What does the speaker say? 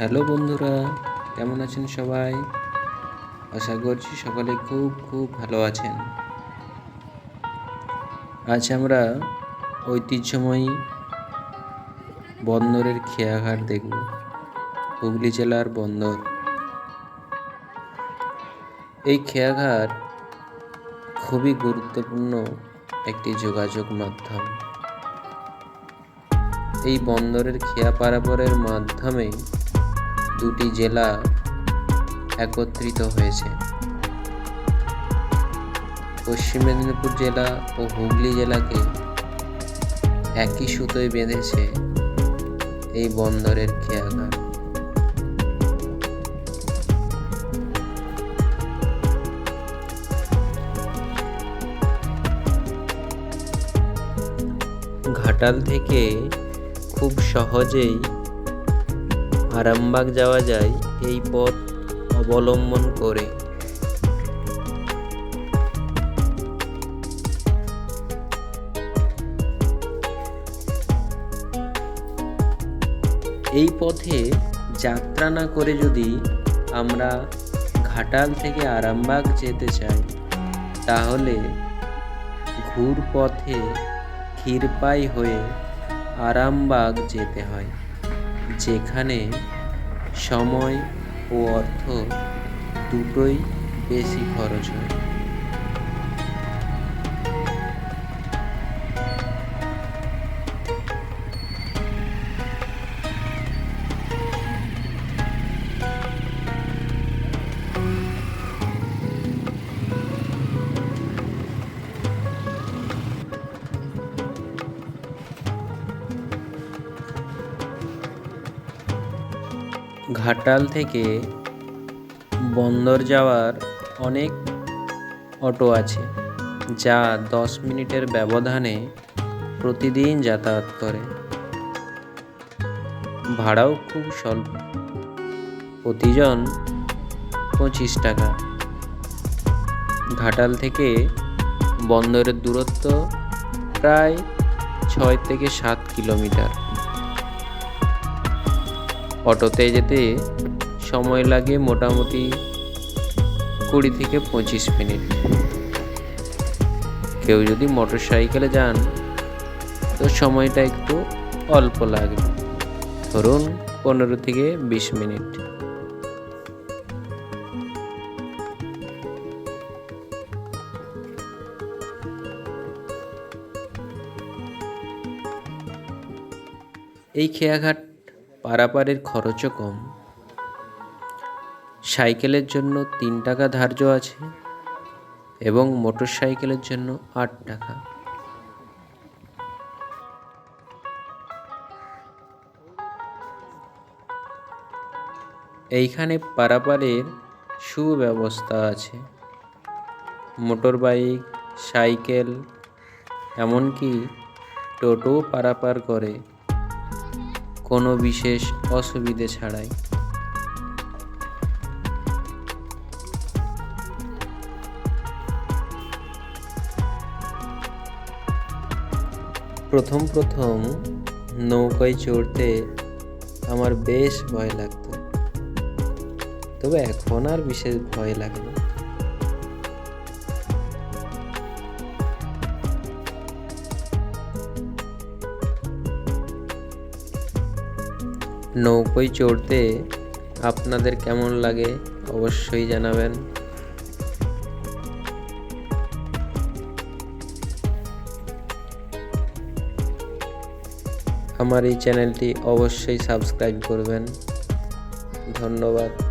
Hello বন্ধুরা, কেমন আছেন সবাই? আশা করছি সকলে খুব খুব ভালো আছেন। আজ আমরা ঐতিহ্যময়ী বন্দরের খেয়াঘাট দেখব, হুগলি জেলার বন্দর। এই খেয়াঘাট খুবই গুরুত্বপূর্ণ একটি যোগাযোগ মাধ্যম। এই বন্দরের খেয়া পারাপারের মাধ্যমে দুটি জেলা একত্রিত হয়েছে। পশ্চিম মেদিনীপুর জেলা ও হুগলি জেলাকে একই সুতোয় বেঁধেছে এই বন্দরের খেয়াঘাট ঘাটাল থেকে খুব সহজেই আরামবাগ যাওয়া যায়, এই পথ অবলম্বন করে। এই পথে যাত্রা না করে যদি আমরা ঘাটাল থেকে আরামবাগ যেতে চাই, তাহলে ঘুর পথে ক্ষীরপাই হয়ে আরামবাগ যেতে হয়। যেখানে সময় ও অর্থ দুটোই বেশি খরচ হয়। ঘাটাল থেকে বন্দর যাওয়ার অনেক অটো আছে, যা দশ মিনিটের ব্যবধানে প্রতিদিন যাতায়াত করে। ভাড়াও খুব স্বল্প। প্রতিজন পঁচিশ টাকা। ঘাটাল থেকে বন্দরের দূরত্ব প্রায় ছয় থেকে সাত কিলোমিটার। অটোতে যেতে সময় লাগে মোটামুটি কুড়ি থেকে পঁচিশ মিনিট। কেউ যদি মোটর সাইকেলে যান, তো সময়টা একটু অল্প লাগবে ধরুন পনেরো থেকে বিশ মিনিট। এই খেয়াঘাট পারাপারের খরচও কম। সাইকেলের জন্য তিন টাকা ধার্য আছে এবং মোটর সাইকেলের জন্য আট টাকা। এইখানে পারাপারের সুব্যবস্থা আছে। মোটর বাইক সাইকেল, এমনকি টোটো পারাপার করে। কোনো বিশেষ অসুবিধে ছাড়াই। প্রথম প্রথম নৌকায় চড়তে আমার বেশ ভয় লাগতো। তবে এখন আর বিশেষ ভয় লাগে না। নৌকোয় চড়তে আপনাদের কেমন লাগে অবশ্যই জানাবেন। আমার এই চ্যানেলটি অবশ্যই সাবস্ক্রাইব করবেন। ধন্যবাদ।